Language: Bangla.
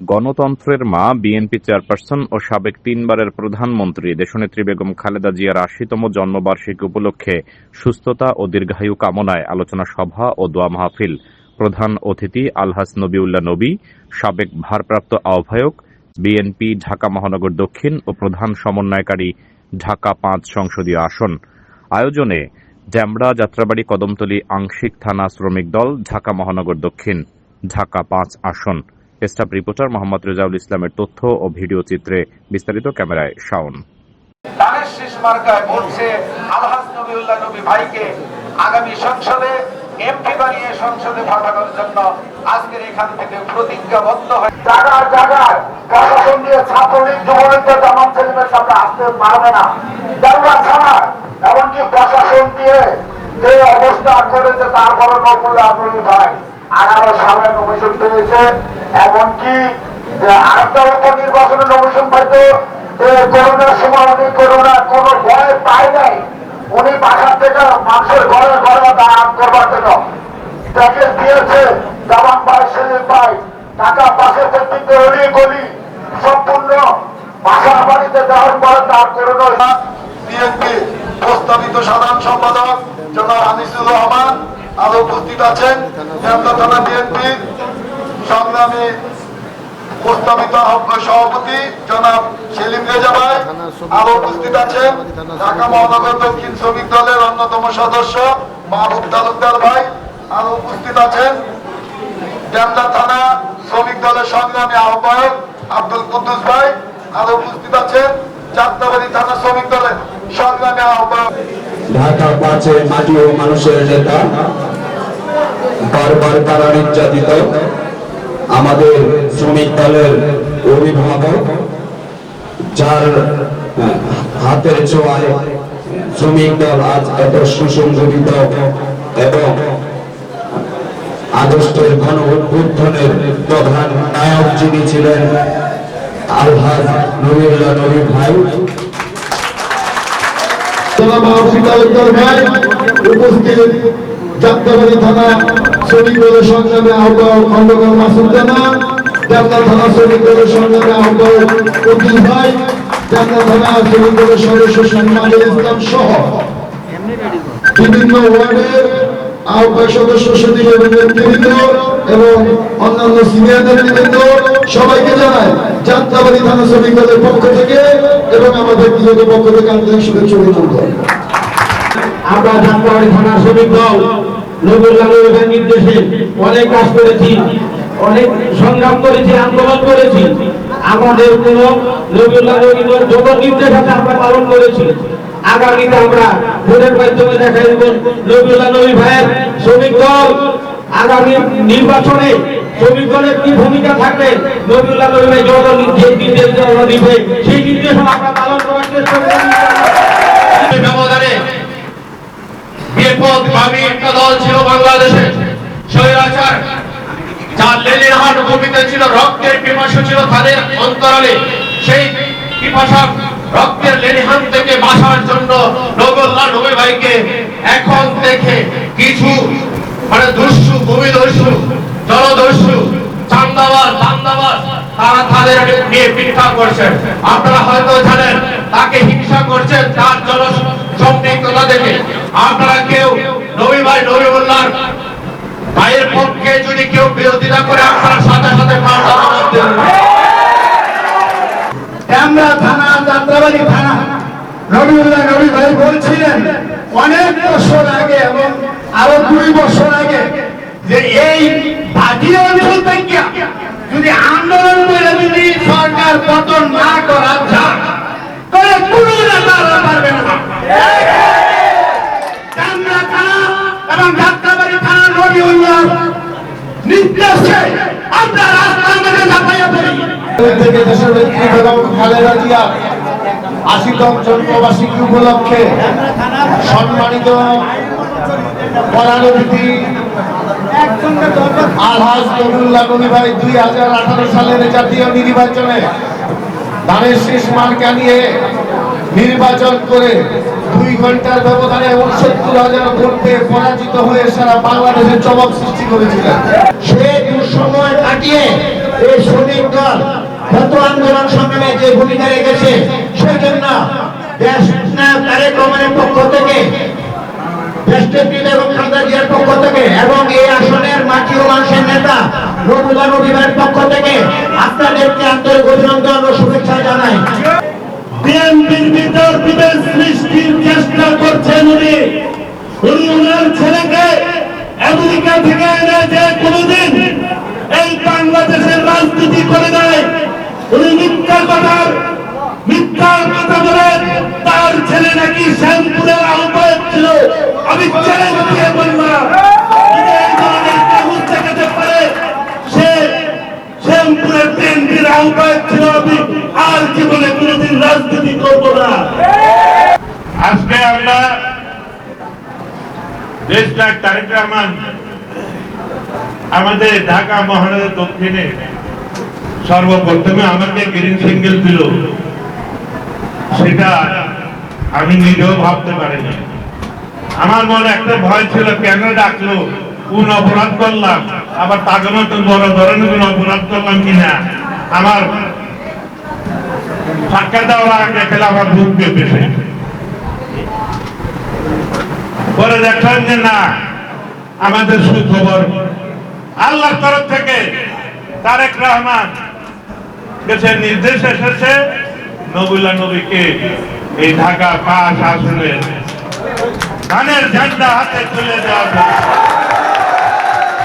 গণতন্ত্রের মা, বিএনপি চেয়ারপারসন ও সাবেক তিনবারের প্রধানমন্ত্রী দেশনেত্রী বেগম খালেদা জিয়ার আশিতম জন্মবার্ষিকী উপলক্ষে সুস্থতা ও দীর্ঘায়ু কামনায় আলোচনা সভা ও দোয়া মাহফিল। প্রধান অতিথি আলহাজ নবিউল্লাহ নবী, সাবেক ভারপ্রাপ্ত আহ্বায়ক, বিএনপি, ঢাকা মহানগর দক্ষিণ ও প্রধান সমন্বয়কারী, ঢাকা পাঁচ সংসদীয় আসন। আয়োজনে ড্যামরা যাত্রাবাড়ি কদমতলী আংশিক থানা শ্রমিক দল, ঢাকা মহানগর দক্ষিণ, ঢাকা পাঁচ আসন। স্টাফ রিপোর্টার মোহাম্মদ রেজাউল ইসলামের তথ্য ও ভিডিও চিত্রে বিস্তারিত ক্যামেরায় শাওন। মার্কায় বলছে আলহাজ নবীউল্লাহ নবী ভাইকে আগামী সংসদে এমপি বানিয়ে সংসদে পাঠানোর জন্য আজকের এখান থেকে প্রতিজ্ঞাবদ্ধ হয়। জায়গায় জায়গায় দিয়ে ছাত্রলীগ সেলিমের সামনে আসতে পারবে না। দেওয়া ছাড়া এমনকি প্রশাসন দিয়ে যে অবস্থা করেছে তারপরে ভাই সালে নমিশন পেয়েছে এমনকি যে আরেকটা উপনির্বাচনে নমিশন পাইতো করোনার সময় উনি করোনা কোনো ভয় পায় নাই। উনি বাসার থেকে মানুষের ঘরে ঘরে দান করবার জন্য। প্যাকেজ দিয়েছে জামান ভাই, সেলিম ভাই টাকা পাশে থেকে অলি গলি, সম্পূর্ণ বাসার বাড়িতে দেওয়ার পরে তার করোনা বিএনপি প্রস্তাবিত সাধারণ সম্পাদক জনাব আনিসুর রহমান আরও উপস্থিত আছেন। বিএনপির সংগ্রামী প্রস্তাবিত সভাপতি জনাব সেলিম রেজা ভাই আরও উপস্থিত আছেন। ঢাকা মহানগর দক্ষিণ শ্রমিক দলের অন্যতম সদস্য মাহবুব তালুকদার ভাই আরও উপস্থিত আছেন। ডেমদা থানা শ্রমিক দলের সংগ্রামী আহ্বায়ক আব্দুল কুদ্দুস ভাই আরও উপস্থিত আছেন। যাত্রাবাড়ি থানা শ্রমিক দলের সংগ্রামী আহ্বায়ক। ঢাকা পাঁচে মাটি ও মানুষের নেতা, বারবার তারা নির্যাতিত। আমাদের শ্রমিক দলের অভিভাবক, যার হাতের ছোঁয়ায় শ্রমিক দল আজ এত সুসংগঠিত এবং আগস্টের গণ অভ্যুত্থানের প্রধান নায়ক যিনি ছিলেন, আলহাজ নবীল্লাহ নবী ভাই। উপস্থিত যাত্রাবাড়ি থানা শ্রমিক সংগ্রামী আহ্বায়ক খন্দকার মাসুদ জানা যাত্রা থানা শ্রমিক সংগ্রামী আহ্বায়ক অতুল ভাই যাত্রা থানা শ্রমিক সদস্য সম্মানের ইসলাম সহ বিভিন্ন ওয়ার্ডের আহ্বায়ক সদস্য, সচিব এবং নেতৃবৃন্দ এবং অন্যান্য সিনিয়র নেতৃবৃন্দ, সবাইকে জানাই যাত্রাবাড়ি থানা শ্রমিক পক্ষ থেকে এবং আমাদের বিজেপি পক্ষ থেকে আন্তরিক শুভেচ্ছা আমরা যাত্রাবাড়ি থানার শ্রমিক দল নির্দেশে অনেক কাজ করেছি, অনেক সংগ্রাম করেছি, আন্দোলন করেছি। আমাদের কোন নবীর যত নির্দেশ আছে আমরা পালন করেছি। আগামীতে আমরা ভোটের মাধ্যমে দেখা দেব নবুল্লাহ নবী ভাইয়ের শ্রমিক দল। আগামী নির্বাচনে শ্রমিক দলের কি ভূমিকা থাকবে নবুল্লাহ নবী ভাই যত নির্দেশ দিবে সেই নির্দেশ আমরা পালন করার চেষ্টা করব ব্যবধানে বিপদগামী একটা দল ছিল বাংলাদেশে স্বৈরাচার। যার লেলির হাট ভূমিতে ছিল রক্তের পিপাসা ছিল তাদের অন্তরালে, সেই পিপাসা রক্তের লেলিহান থেকে বাঁচার জন্য নবুল্লাহ নবী ভাইকে এখন থেকে কিছু মানে দস্যু ভূমিদস্যু, জলদস্যু, চান্দাবাজ চান্দাবাজ তারা তাদের নিয়ে পরীক্ষা করছেন আপনারা হয়তো জানেন, তাকে হিংসা করছেন তার জল সম্পৃক্ততা দেখে আপনারা কেউ নবী ভাই নবীবুল্লাহ ভাইয়ের পক্ষে যদি কেউ বিরোধিতা করে, আপনারা সাথে সাথে থানা, যাত্রাবাড়ি থানা ভাই বলছিলেন, অনেক বছর আগে এবং আরও দুই বছর আগে যে এই বাজি অঞ্চল থেকে যদি আন্দোলন করে যদি সরকার পতন না করা যায়, তাহলে কোনো না। এবং যাত্রাবাড়ি থানা নবীউল্লাহ নির্দেশে আমরা রাস্তার মধ্যে লাফাইয়া পড়ি থেকে দেশের নেত্রী বেগম খালেদা জিয়া, আশিতম জন্মবার্ষিকী উপলক্ষে সম্মানিত প্রধান অতিথি আলহাজ নবুল্লাহ নবী ভাই দুই হাজার আঠারো সালের জাতীয় নির্বাচনে ধানের শেষ মার্কা নিয়ে নির্বাচন করে দুই ঘণ্টার ব্যবধানে উনসত্তর হাজার ভোট পরাজিত হয়ে সারা বাংলাদেশের চমক সৃষ্টি করেছিলেন। সে দুঃসময় কাটিয়ে এই শ্রমিক দল গত আন্দোলন সংগ্রামে যে ভূমিকা রেখেছে সেই জন্য দেশ নায়ক তারেক রহমানের পক্ষ থেকে পক্ষ থেকে এবং এই আসনের মাটি ও মানুষের নেতা রবিবার পক্ষ থেকে আপনাদেরকে আন্তরিক অভিনন্দন ও শুভেচ্ছা জানাই। বিএনপির ভিতর সৃষ্টির চেষ্টা করছেন উনি। উনি ওনার ছেলেকে আমেরিকা থেকে এনে যে কোনোদিন এই বাংলাদেশের রাজনীতি করে দেয় উনি মিথ্যা কথার মিথ্যার কথা বলে তার ছেলে নাকি শ্যামপুরের আহ্বায়ক ছিল আমি চ্যালেঞ্জ দিয়ে বললাম যদি এই ধরনের কাগজ দেখাতে পারে সে শ্যামপুরের বিএনপির আহ্বায়ক ছিল আমি আর জীবনে কোনোদিন রাজনীতি করব না আজকে আমরা দেশনায়ক তারেক রহমান আমাদের ঢাকা মহানগরের দক্ষিণে সর্বপ্রথমে আমাকে গ্রিন সিঙ্গেল দিল। সেটা আমি নিজেও ভাবতে পারিনি। আমার মনে একটা ভয় ছিল, কেন ডাকলো? কোন অপরাধ করলাম? আবার তাকে মতন বড় ধরনের কোন অপরাধ করলাম কিনা? আমার সাক্ষাৎ দেওয়ার আগে খেলে আমার বুক পেপেছে পরে দেখলাম যে না, আমাদের সুখবর আল্লাহর তরফ থেকে তারেক রহমান কাছে নির্দেশ এসেছে নবুল্লা নবীকে এই ঢাকা পাশ আসলে ধানের ঝান্ডা হাতে তুলে দেওয়া।